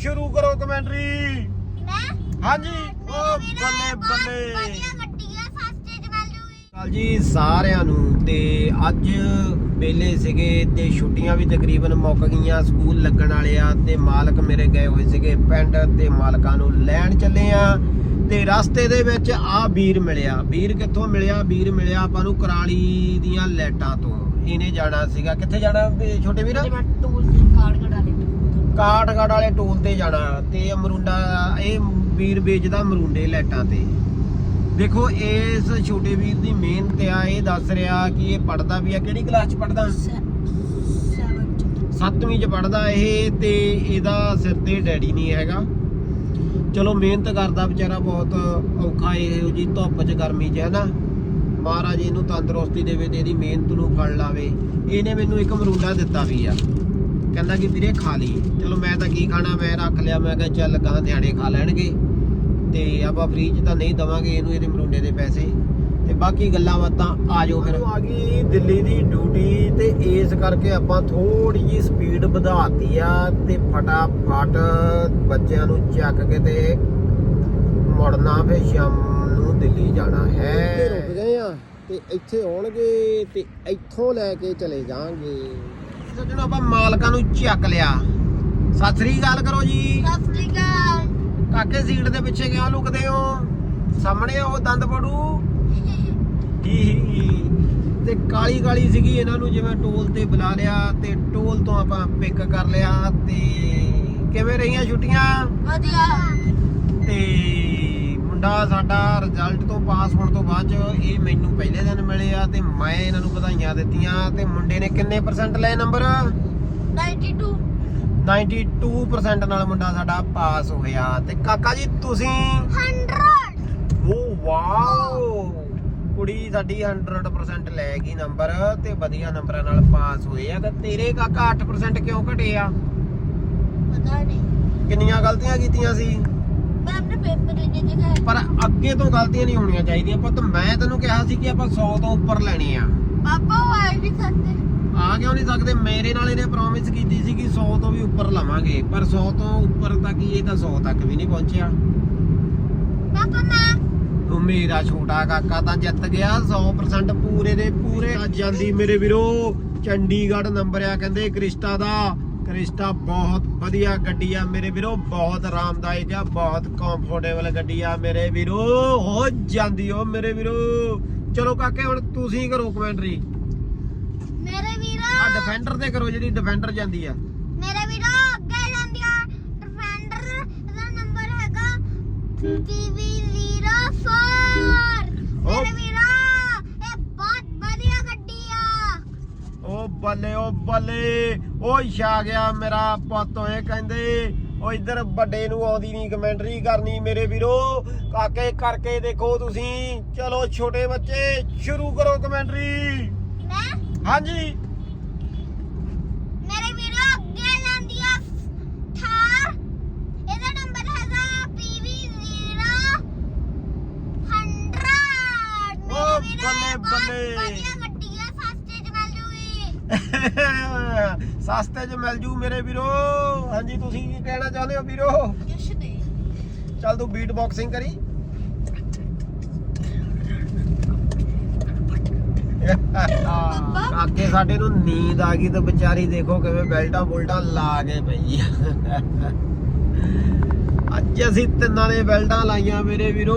ਸ਼ੁਰੂ ਕਰੋ ਕਮੈਂਟਰੀ। ਮੈਂ? ਹਾਂਜੀ। ਓ ਬੱਲੇ ਬੱਲੇ। ਕਾਲ ਜੀ ਸਾਰਿਆਂ ਨੂੰ ਤੇ ਅੱਜ ਵੇਲੇ ਸੀਗੇ ਤੇ ਛੁੱਟੀਆਂ ਵੀ ਤਕਰੀਬਨ ਮੁੱਕ ਗਈਆਂ ਸਕੂਲ ਲੱਗਣ ਵਾਲੇ ਆ ਤੇ ਮਾਲਕ ਮੇਰੇ ਗਏ ਹੋਏ ਸੀਗੇ ਪਿੰਡ ਤੇ ਮਾਲਕਾਂ ਨੂੰ ਲੈਣ ਚੱਲੇ ਆ ਤੇ ਰਸਤੇ ਦੇ ਵਿੱਚ ਆ ਵੀਰ ਮਿਲਿਆ। ਵੀਰ ਕਿੱਥੋਂ ਮਿਲਿਆ? ਵੀਰ ਮਿਲਿਆ ਆਪਾਂ ਨੂੰ ਕਰਾਲੀ ਦੀਆਂ ਲੈਟਾਂ ਤੋਂ। ਇਹਨੇ ਜਾਣਾ ਸੀਗਾ। ਕਿੱਥੇ ਜਾਣਾ ਵੀ ਛੋਟੇ ਵੀਰ? ਮੈਂ ਟੂਲ ਕਾਰਡ ਕਾਠਗੜ੍ਹ ਵਾਲੇ ਟੋਲ ਤੇ ਜਾਣਾ ਤੇ ਅਮਰੁੰਡਾ ਇਹ ਵੀਰ ਵੇਚਦਾ ਮਰੁੰਡੇ ਲੈਟਾਂ ਤੇ। ਦੇਖੋ ਇਸ ਛੋਟੇ ਵੀਰ ਦੀ ਮਿਹਨਤ ਆ ਇਹ ਦੱਸ ਰਿਹਾ ਕਿ ਇਹ ਪੜਦਾ ਵੀ ਆ। ਕਿਹੜੀ ਕਲਾਸ ਚ ਪੜਦਾ 7ਵੀਂ ਚ। ਪੜਦਾ ਇਹ ਤੇ ਇਹਦਾ ਸਿਰ ਤੇ ਡੈਡੀ ਨਹੀਂ ਹੈਗਾ। ਚਲੋ ਮਿਹਨਤ ਕਰਦਾ ਵਿਚਾਰਾ ਬਹੁਤ ਔਖਾ ਇਹੋ ਜੀ ਧੁੱਪ ਚ ਗਰਮੀ ਚ ਹੈ ਨਾ ਮਹਾਰਾਜ ਇਹਨੂੰ ਤੰਦਰੁਸਤੀ ਦੇਵੇ ਤੇ ਇਹਦੀ ਮਿਹਨਤ ਨੂੰ ਫਲ ਲਾਵੇ। ਇਹਨੇ ਮੈਨੂੰ ਇੱਕ ਮਰੂੰਡਾ ਦਿੱਤਾ ਵੀ ਆ। ਕਹਿੰਦਾ ਕਿ ਵੀਰੇ ਖਾ ਲਈ। ਚਲੋ ਮੈਂ ਤਾਂ ਕੀ ਖਾਣਾ ਮੈਂ ਰੱਖ ਲਿਆ ਮੈਂ ਕਿਹਾ ਚੱਲ ਗਾਂ ਨਿਆਣੇ ਖਾ ਲੈਣਗੇ। ਤੇ ਆਪਾਂ ਫ੍ਰੀ ਚ ਤਾਂ ਨਹੀਂ ਦਵਾਂਗੇ ਇਹਨੂੰ ਇਹਦੇ ਮਰੂੰਡੇ ਦੇ ਪੈਸੇ। ਤੇ ਬਾਕੀ ਗੱਲਾਂ ਬਾਤਾਂ ਆ ਜਾਓ ਫਿਰ ਆ ਗਈ ਦਿੱਲੀ ਦੀ ਡਿਊਟੀ ਤੇ ਇਸ ਕਰਕੇ ਆਪਾਂ ਥੋੜੀ ਜੀ ਸਪੀਡ ਵਧਾਤੀ ਆ ਤੇ ਫਟਾਫਟ ਬੱਚਿਆਂ ਨੂੰ ਚੱਕ ਕੇ ਤੇ ਮੁੜਨਾ ਫਿਰ ਸ਼ਾਮ ਨੂੰ ਦਿੱਲੀ ਜਾਣਾ ਹੈ। ਰੁਕ ਗਏ ਆ ਤੇ ਇੱਥੇ ਆਉਣਗੇ ਤੇ ਇੱਥੋਂ ਲੈ ਕੇ ਚਲੇ ਜਾਾਂਗੇ ਸੱਜਣੋ ਆਪਾਂ ਮਾਲਕਾਂ ਨੂੰ ਚੱਕ ਲਿਆ। ਸਤਿ ਸ੍ਰੀ ਅਕਾਲ ਕਰੋ ਜੀ। ਸਤਿ ਸ੍ਰੀ ਅਕਾਲ। ਕਾਕੇ ਸੀਟ ਦੇ ਪਿੱਛੇ ਕਿਉਂ ਲੁਕਦੇ ਹੋ? ਸਾਹਮਣੇ ਉਹ ਦੰਦ ਪੜੂ। ਹੀ ਹੀ। ਤੇ ਕਾਲੀ ਕਾਲੀ ਸੀਗੀ ਇਹਨਾਂ ਨੂੰ ਜਿਵੇਂ ਟੋਲ ਤੇ ਬੁਲਾ ਲਿਆ ਤੇ ਟੋਲ ਤੋਂ ਆਪਾਂ ਪਿਕ ਕਰ ਲਿਆ ਤੇ ਕਿਵੇਂ ਰਹੀਆਂ ਛੁੱਟੀਆਂ? ਵਧੀਆ। ਮੁੰਡਾ ਸਾਡਾ ਰਿਜ਼ਲਟ ਤੋਂ ਪਾਸ ਹੋਣ ਤੋਂ ਬਾਅਦ ਚ ਇਹ ਮੈਨੂੰ ਪਹਿਲੇ ਦਿਨ ਮਿਲੇ ਆ ਤੇ ਮੈਂ ਇਹਨਾਂ ਨੂੰ ਵਧਾਈਆਂ ਦਿੱਤੀਆਂ ਤੇ ਮੁੰਡੇ ਨੇ ਕਿੰਨੇ ਪਰਸੈਂਟ ਲਏ ਨੰਬਰ 92 92% ਨਾਲ ਮੁੰਡਾ ਸਾਡਾ ਪਾਸ ਹੋਇਆ। ਤੇ ਕਾਕਾ ਜੀ ਤੁਸੀਂ? 100 ਉਹ ਵਾਓ! ਕੁੜੀ ਸਾਡੀ 100% ਲੈ ਗਈ ਨੰਬਰ ਤੇ ਵਧੀਆ ਨੰਬਰਾਂ ਨਾਲ ਪਾਸ ਹੋਏ ਆ। ਤੇ ਤੇਰੇ ਕਾਕਾ 8% ਕਿਉਂ ਘਟੇ ਆ ਪਤਾ ਨਹੀਂ। ਕਿੰਨੀਆਂ ਗਲਤੀਆਂ ਕੀਤੀਆਂ ਸੀ? ਮੈਂ ਆਪਣੇ ਪੇਪਰ ਦੇਖਿਆ ਪਰ ਅੱਗੇ ਤੋਂ ਗਲਤੀਆਂ ਨਹੀਂ ਹੋਣੀਆਂ ਚਾਹੀਦੀਆਂ ਪੁੱਤ। ਮੈਂ ਤੈਨੂੰ ਕਿਹਾ ਸੀ ਕਿ ਆਪਾਂ 100 ਤੋਂ ਉੱਪਰ ਲੈਣੇ ਆ। ਪਾਪਾ ਉਹ ਆ ਨਹੀਂ ਸਕਦੇ। ਆ ਕਿਉਂ ਨਹੀਂ ਸਕਦੇ? ਮੇਰੇ ਨਾਲ ਇਹਨੇ ਪ੍ਰੋਮਿਸ ਕੀਤੀ ਸੀ ਕਿ 100 ਤੋਂ ਵੀ ਉੱਪਰ ਲਵਾਂਗੇ। ਪਰ 100 ਤੋਂ ਉੱਪਰ ਤੱਕ ਹੀ ਇਹ ਤਾਂ 100 ਤੱਕ ਵੀ ਨਹੀਂ ਪਹੁੰਚਿਆ। ਪਾਪਾ ਮੈਂ ਉਹ ਮੇਰਾ ਛੋਟਾ ਕਾਕਾ ਤਾਂ ਜਿੱਤ ਗਿਆ। 100% ਪੂਰੇ ਦੇ ਪੂਰੇ। ਜਾਂਦੀ ਮੇਰੇ ਵੀਰੋ ਚੰਡੀਗੜ੍ਹ ਨੰਬਰ ਆ ਕਹਿੰਦੇ ਕ੍ਰਿਸਟਾ ਦਾ। ਕ੍ਰਿਸਟਾ ਬਹੁਤ ਵਧੀਆ ਗੱਡੀ ਆ ਮੇਰੇ ਵੀਰੋ ਬਹੁਤ ਆਰਾਮਦਾਇਕ ਆ ਬਹੁਤ ਕੰਫਰਟੇਬਲ ਗੱਡੀ ਆ ਮੇਰੇ ਵੀਰੋ। ਹੋ ਜਾਂਦੀ ਓ ਮੇਰੇ ਵੀਰੋ। ਚਲੋ ਕਾਕੇ ਹੁਣ ਤੁਸੀਂ ਕਰੋ ਕਮੈਂਟਰੀ ਮੇਰੇ ਆ ਵੀਰੋ ਡਿਫੈਂਡਰ ਤੇ ਕਰੋ ਜਿਹੜੀ ਡਿਫੈਂਡਰ ਜਾਂਦੀ ਆ। ਮੇਰੇ ਵੀਰੋ ਅੱਗੇ ਜਾਂਦੀ ਆ। ਡਿਫੈਂਡਰ ਦਾ ਨੰਬਰ ਹੈਗਾ। PV04 ਮੇਰੇ ਵੀਰੋ ਇਹ ਬਹੁਤ ਵਧੀਆ ਗੱਡੀ ਆ ਓ ਬੱਲੇ ਓ ਛਾ ਗਿਆ ਮੇਰਾ ਪੁੱਤ ਓਏ ਕਹਿੰਦੇ ਓ ਇੱਧਰ ਵੱਡੇ ਨੂੰ ਆਉਂਦੀ ਨਹੀਂ ਕਮੈਂਟਰੀ ਕਰਨੀ ਮੇਰੇ ਵੀਰੋ। ਕਾਕੇ ਕਰਕੇ ਦੇਖੋ ਤੁਸੀਂ। ਚਲੋ ਛੋਟੇ ਬੱਚੇ ਸ਼ੁਰੂ ਕਰੋ ਕਮੈਂਟਰੀ ਮੈਂ? ਹਾਂਜੀ। ਮੇਰੇ ਵੀਰੋ ਅੱਗੇ ਜਾਂਦੀ ਆ ਥਾਰ ਇਹਦਾ ਨੰਬਰ ਹੈਗਾ PV0 100 ਓ ਬੱਲੇ ਬੱਲੇ ਵਧੀਆ ਗੱਡੀ ਆ ਸਸਤੇ ਚ ਮਿਲ ਜੂਗੀ ਸਸਤੇ 'ਚ ਮਿਲ ਜੂ ਮੇਰੇ ਵੀਰੋ। ਹਾਂਜੀ ਤੁਸੀਂ ਕੀ ਕਹਿਣਾ ਚਾਹੁੰਦੇ ਹੋ ਵੀਰੋ? ਕੁਛ ਨਹੀਂ। ਚੱਲ ਤੂੰ ਬੀਟ ਬਾਕਸਿੰਗ ਕਰੀ। ਅੱਗੇ ਸਾਡੇ ਨੂੰ ਨੀਂਦ ਆ ਗਈ ਤੇ ਵਿਚਾਰੀ ਦੇਖੋ ਕਿਵੇਂ ਬੈਲਟਾਂ ਬੁਲਟਾਂ ਲਾ ਕੇ ਪਈ ਆ। ਅੱਜ ਅਸੀਂ ਤਿੰਨਾਂ ਨੇ ਬੈਲਟਾਂ ਲਾਈਆਂ ਮੇਰੇ ਵੀਰੋ।